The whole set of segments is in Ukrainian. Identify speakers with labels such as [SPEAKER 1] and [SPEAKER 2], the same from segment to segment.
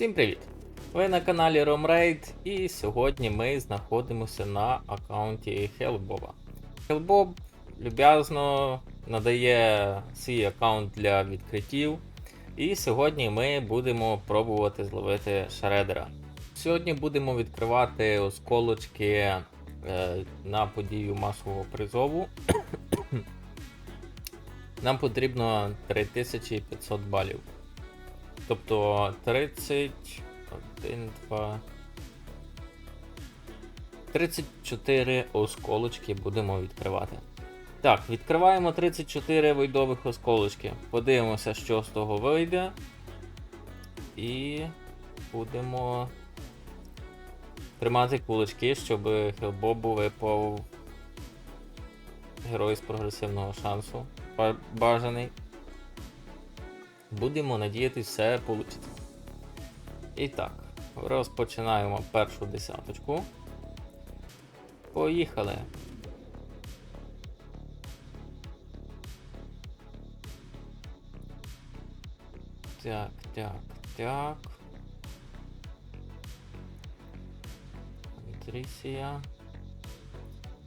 [SPEAKER 1] Всім привіт! Ви на каналі RomRaid і сьогодні ми знаходимося на аккаунті Hellbob. Hellbob люб'язно надає свій аккаунт для відкриттів. І сьогодні ми будемо пробувати зловити шредера. Сьогодні будемо відкривати осколочки е, на подію масового призову. Нам потрібно 3500 балів. Тобто 30, 1, 2. 34 осколочки будемо відкривати. Так, відкриваємо 34 войдових осколочки. Подивимося, що з того вийде. І будемо тримати кулачки, щоб Хелбобу випав герой з прогресивного шансу. Бажаний. Будемо надіятися, все вийде. І так, розпочинаємо першу десяточку. Поїхали. Так, так, так. Антрісія.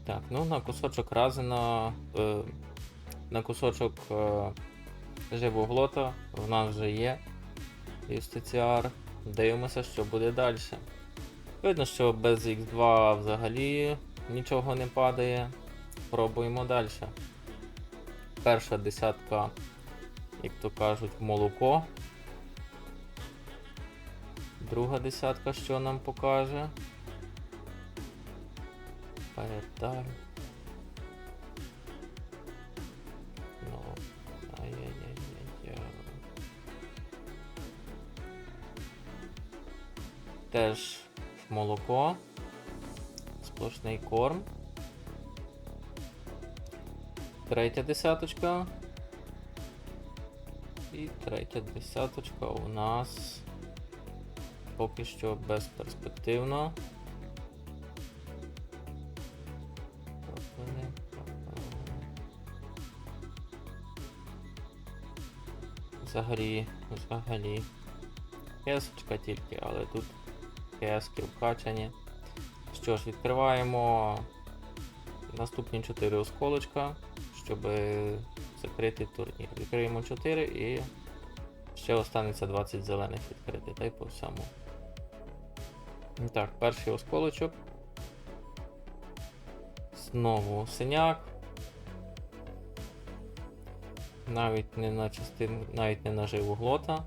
[SPEAKER 1] Так, ну на кусочок разина. Е, на кусочок е, живоглота в нас вже є юстиціар. Дивимося, що буде далі. Видно, що без X2 взагалі нічого не падає. Пробуємо далі. Перша десятка, як то кажуть, молоко. Друга десятка, що нам покаже. Передаль. Теж молоко. Сплошний корм. Третя десяточка. І третя десяточка у нас поки що безперспективно. Взагалі, взагалі. Кесочка тільки, але тут кески вкачані. Що ж, відкриваємо наступні 4 осколочка, щоб закрити турнір. Відкриємо 4 і ще останеться 20 зелених відкрити, та й по всьому. Так, перший осколочок. Знову синяк. Навіть не на частин, навіть не на живу глота.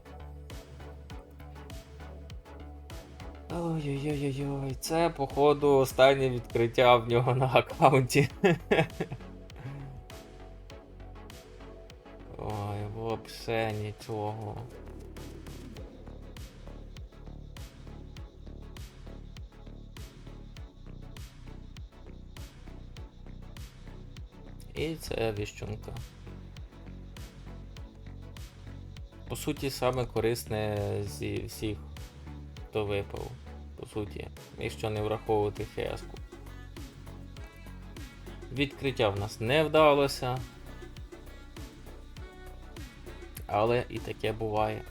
[SPEAKER 1] Ой-ой-ой-ой, це, походу, останнє відкриття в нього на аккаунті. Ой, вообще нічого. І це віщунка. По суті, саме корисне зі всіх, хто випав. По суті, якщо не враховувати фіаску. Відкриття в нас не вдалося. Але і таке буває.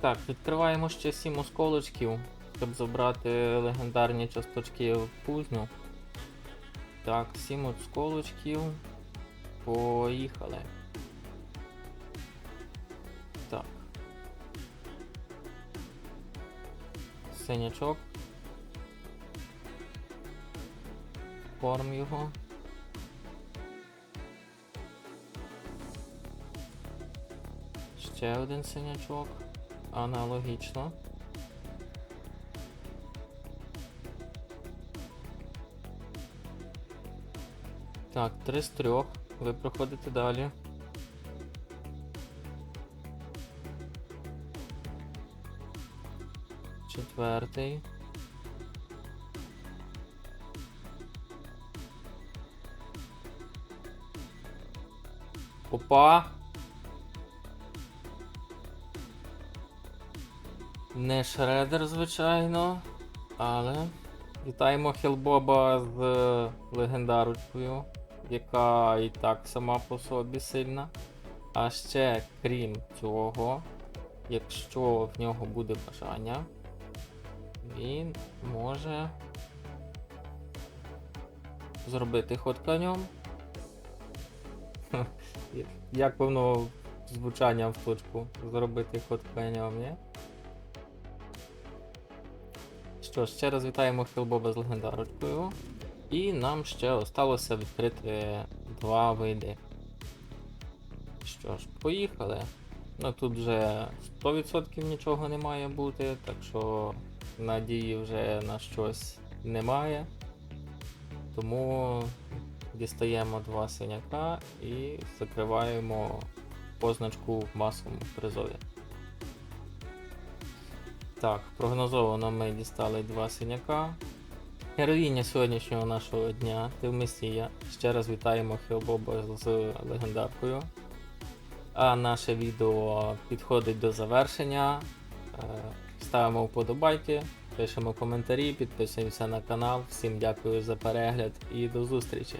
[SPEAKER 1] Так, відкриваємо ще 7 осколочків, щоб забрати легендарні часточки в кузню. Так, 7 осколочків. Поїхали. Синячок. Корм його. Ще один синячок. Аналогічно. Так, три з трьох. Ви проходите далі. Четвертий. Опа. Не шредер, звичайно, але вітаємо Хелбоба з е, легендарочкою, яка і так сама по собі сильна. А ще, крім цього, якщо в нього буде бажання, він може зробити ход конем. Як воно звучанням в точку зробити ход конем, ні? Що ж, ще раз вітаємо Хілбоба з легендарочкою. І нам ще осталося відкрити два види. Що ж, поїхали. Ну тут вже 100% нічого не має бути, так що надії вже на щось немає. Тому дістаємо два синяка і закриваємо позначку в масовому призові. Так, прогнозовано ми дістали два синяка. Героїня сьогоднішнього нашого дня Тивмесія. Ще раз вітаємо Хелбоба з легендаркою. А наше відео підходить до завершення. Ставимо вподобайки, пишемо коментарі, підписуємося на канал. Всім дякую за перегляд і до зустрічі!